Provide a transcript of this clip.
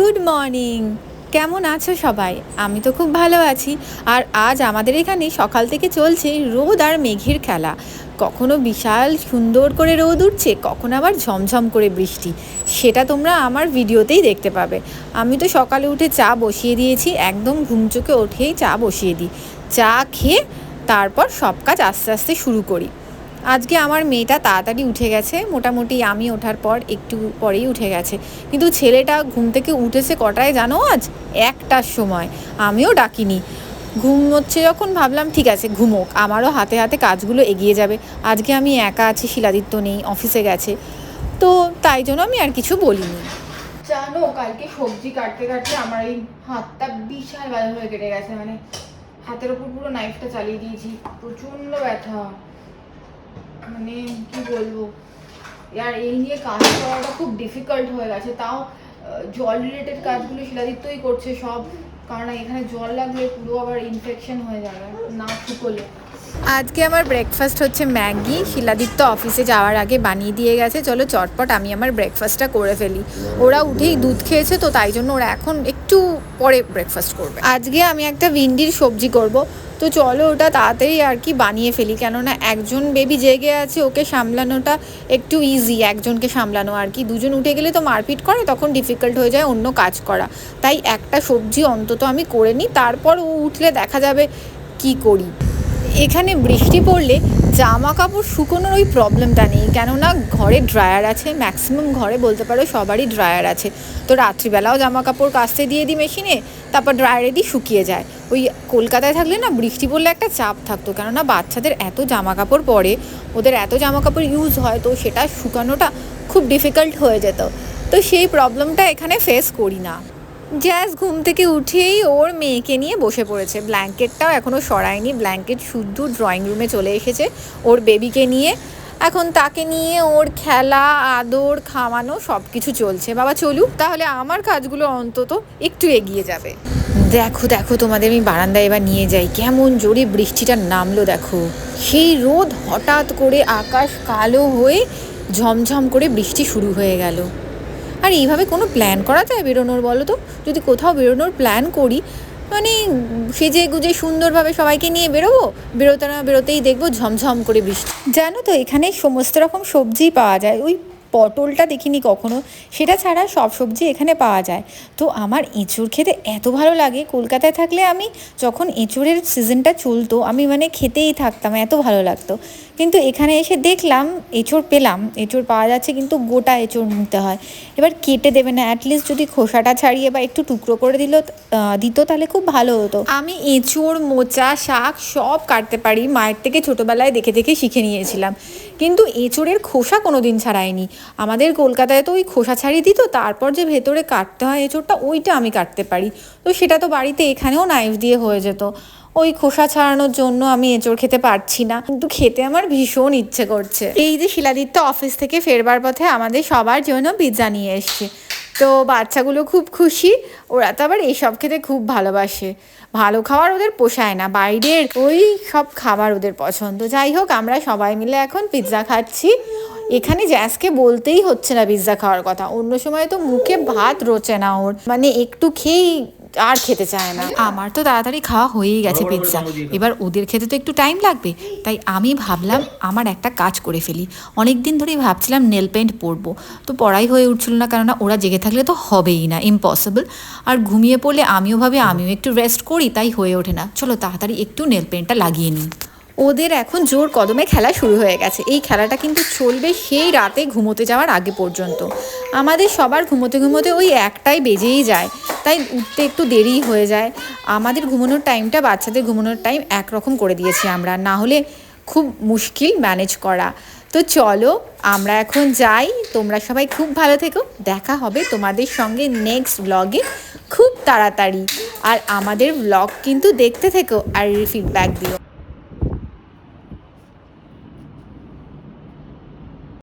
Good morning কেমন আছো সবাই? আমি তো খুব ভালো আছি। আর আজ আমাদের এখানে সকাল থেকে চলছে রোদ আর মেঘের খেলা। কখনো বিশাল সুন্দর করে রোদ উঠছে, কখনো আবার ঝমঝম করে বৃষ্টি। সেটা তোমরা আমার ভিডিওতেই দেখতে পাবে। আমি তো সকালে উঠে চা বসিয়ে দিয়েছি, একদম ঘুম চোখে উঠেই চা বসিয়ে দিই। চা খেয়ে তারপর সব কাজ আস্তে আস্তে শুরু করি। আজকে আমার মেয়েটা তাড়াতাড়ি উঠে গেছে। মোটামুটি আমি ওঠার পর একটু পরেই উঠে গেছে। কিন্তু ছেলেটা ঘুম থেকে উঠেছে কটায় জানো আজ? একটার সময়। আমিও ডাকিনি। ঘুম হচ্ছে যখন ভাবলাম, ঠিক আছে, ঘুমোক। আমারও হাতে হাতে কাজগুলো এগিয়ে যাবে। আজকে আমি একা আছি, শিলাদিত্য নেই, অফিসে গেছে। তো তাই জন্য আমি আর কিছু বলিনি। জানো, কালকে সবজি কাটতে কাটতে আমার এই হাতটা বিশাল ভালোভাবে কেটে গেছে। মানে হাতের ওপর পুরো নাইফটা চালিয়ে দিয়েছি। প্রচণ্ড ব্যথা। মানে কি বলব? আর এই নিয়ে কাজ করাটা খুব ডিফিকাল্ট হয়ে গেছে। তাও জল রিলেটেড কাজগুলো শিলাদিত্যই করছে সব। কারণ এখানে জল লাগলে পুরো আবার ইনফেকশন হয়ে যাবে, না শুকোলে। আজকে আমার ব্রেকফাস্ট হচ্ছে ম্যাগি। শিলাদিত্য অফিসে যাওয়ার আগে বানিয়ে দিয়ে গেছে। চলো চটপট আমি আমার ব্রেকফাস্টটা করে ফেলি। ওরা উঠেই দুধ খেয়েছে, তো তাই জন্য ওরা এখন একটু পরে ব্রেকফাস্ট করবে। আজকে আমি একটা ভিন্ডির সবজি করব। তো চলো ওটা তাড়াতাড়ি আর কি বানিয়ে ফেলি। কেননা একজন বেবি জেগে আছে, ওকে সামলানোটা একটু ইজি একজনকে সামলানো আর কি। দুজন উঠে গেলে তো মারপিট করে, তখন ডিফিকাল্ট হয়ে যায় অন্য কাজ করা। তাই একটা সবজি অন্তত আমি করে নিই, তারপর ও উঠলে দেখা যাবে কি করি। এখানে বৃষ্টি পড়লে জামা কাপড় শুকোনোর ওই প্রবলেমটা নেই। কেননা ঘরে ড্রায়ার আছে ম্যাক্সিমাম ঘরে বলতে পারো সবারই ড্রায়ার আছে। তো রাত্রিবেলাও জামা কাপড় কাচতে দিয়ে দিই মেশিনে তারপর ড্রায়ারে দিই শুকিয়ে যায়। ওই কলকাতায় থাকলে না বৃষ্টি পড়লে একটা চাপ থাকতো। কেননা বাচ্চাদের এত জামা কাপড় পরে, ওদের এত জামা কাপড় ইউজ হয়, তো সেটা শুকানোটা খুব ডিফিকাল্ট হয়ে যেত। তো সেই প্রবলেমটা এখানে ফেস করি না। জ্যাস ঘুম থেকে উঠেই ওর মেয়েকে নিয়ে বসে পড়েছে। ব্ল্যাঙ্কেটটাও এখনও সরায়নি। ব্ল্যাঙ্কেট শুদ্ধ ড্রয়িং রুমে চলে এসেছে ওর বেবিকে নিয়ে। এখন তাকে নিয়ে ওর খেলা, আদর, খাওয়ানো সব কিছু চলছে। বাবা, চলুক, তাহলে আমার কাজগুলো অন্তত একটু এগিয়ে যাবে। দেখো দেখো, তোমাদের আমি বারান্দায় এবার নিয়ে যাই। কেমন জোরে বৃষ্টিটা নামলো, দেখো। সেই রোদ হঠাৎ করে আকাশ কালো হয়ে ঝমঝম করে বৃষ্টি শুরু হয়ে গেল। আর এইভাবে কোনো প্ল্যান করা যায় বেরোনোর বলো তো? যদি কোথাও বেরোনোর প্ল্যান করি মানে সেজে গুজে সুন্দরভাবে সবাইকে নিয়ে বেরোবো, বেরোতে না বেরোতেই দেখব ঝমঝম করে বৃষ্টি। জানো তো এখানে সমস্ত রকম সবজি পাওয়া যায়। ওই পটলটা দেখিনি কখনো, সেটা ছাড়া সব সবজি এখানে পাওয়া যায়। তো আমার এঁচুড় খেতে এত ভালো লাগে, কলকাতায় থাকলে আমি যখন এঁচুড়ের সিজনটা চলতো, আমি মানে খেতেই থাকতাম, এত ভালো লাগতো। কিন্তু এখানে এসে দেখলাম এঁচোড় পেলাম এঁচোড় পাওয়া যাচ্ছে কিন্তু গোটা এঁচোড় নিতে হয়। এবার কেটে দেবে না অ্যাটলিস্ট যদি খোসাটা ছাড়িয়ে বা একটু টুকরো করে দিল দিত তাহলে খুব ভালো হতো। আমি এঁচোড় মোচা, শাক সব কাটতে পারি, মায়ের থেকে ছোটোবেলায় দেখে দেখে শিখে নিয়েছিলাম। কিন্তু এঁচোড়ের খোসা কোনো দিন ছাড়ায়নি। আমাদের কলকাতায় তো ওই খোসা ছাড়িয়ে দিত, তারপর যে ভেতরে কাটতে হয় এঁচোড়টা, ওইটা আমি কাটতে পারি। তো সেটা তো বাড়িতে এখানেও নাইফ দিয়ে হয়ে যেত। ওই খোসা ছাড়ানোর জন্য আমি এঁচড় খেতে পারছি না। কিন্তু খেতে আমার ভীষণ ইচ্ছে করছে। এই যে শিলাদিত্য অফিস থেকে ফেরবার পথে আমাদের সবার জন্য পিৎজা নিয়ে এসছে। তো বাচ্চাগুলো খুব খুশি। ওরা তো আবার এইসব খেতে খুব ভালোবাসে। ভালো খাবার ওদের পোষায় না। বাইরের ওই সব খাবার ওদের পছন্দ। যাই হোক, আমরা সবাই মিলে এখন পিৎজা খাচ্ছি। এখানে জ্যাসকে বলতেই হচ্ছে না পিৎজা খাওয়ার কথা। অন্য সময় তো মুখে ভাত রোচে না ওর। মানে একটু খেয়েই আর খেতে চায় না। আমার তো তাড়াতাড়ি খাওয়া হয়েই গেছে পিৎজা এবার ওদের খেতে তো একটু টাইম লাগবে। তাই আমি ভাবলাম আমার একটা কাজ করে ফেলি। অনেক দিন ধরেই ভাবছিলাম নেল পেন্ট পরবো। তো পড়াই হয়ে উঠছিল না কেননা ওরা জেগে থাকলে তো হবেই না ইম্পসিবল আর ঘুমিয়ে পড়লে আমিও ভাবি আমিও একটু রেস্ট করি তাই হয়ে ওঠে না। চলো তাড়াতাড়ি একটু নেল পেন্টটা লাগিয়ে নিই। ওদের এখন জোর কদমে খেলা শুরু হয়ে গেছে। এই খেলাটা কিন্তু চলবে সেই রাতে ঘুমোতে যাওয়ার আগে পর্যন্ত। আমাদের সবার ঘুমোতে ঘুমোতে ওই একটাই বেজেই যায়। তাই উঠতে একটু দেরি হয়ে যায়। আমাদের ঘুমানোর টাইমটা বাচ্চাদের ঘুমানোর টাইম একরকম করে দিয়েছি আমরা। না হলে খুব মুশকিল ম্যানেজ করা। তো চলো, আমরা এখন যাই। তোমরা সবাই খুব ভালো থেকো। দেখা হবে তোমাদের সঙ্গে নেক্সট ব্লগে খুব তাড়াতাড়ি। আর আমাদের ব্লগ কিন্তু দেখতে থেকো আর ফিডব্যাক দিও।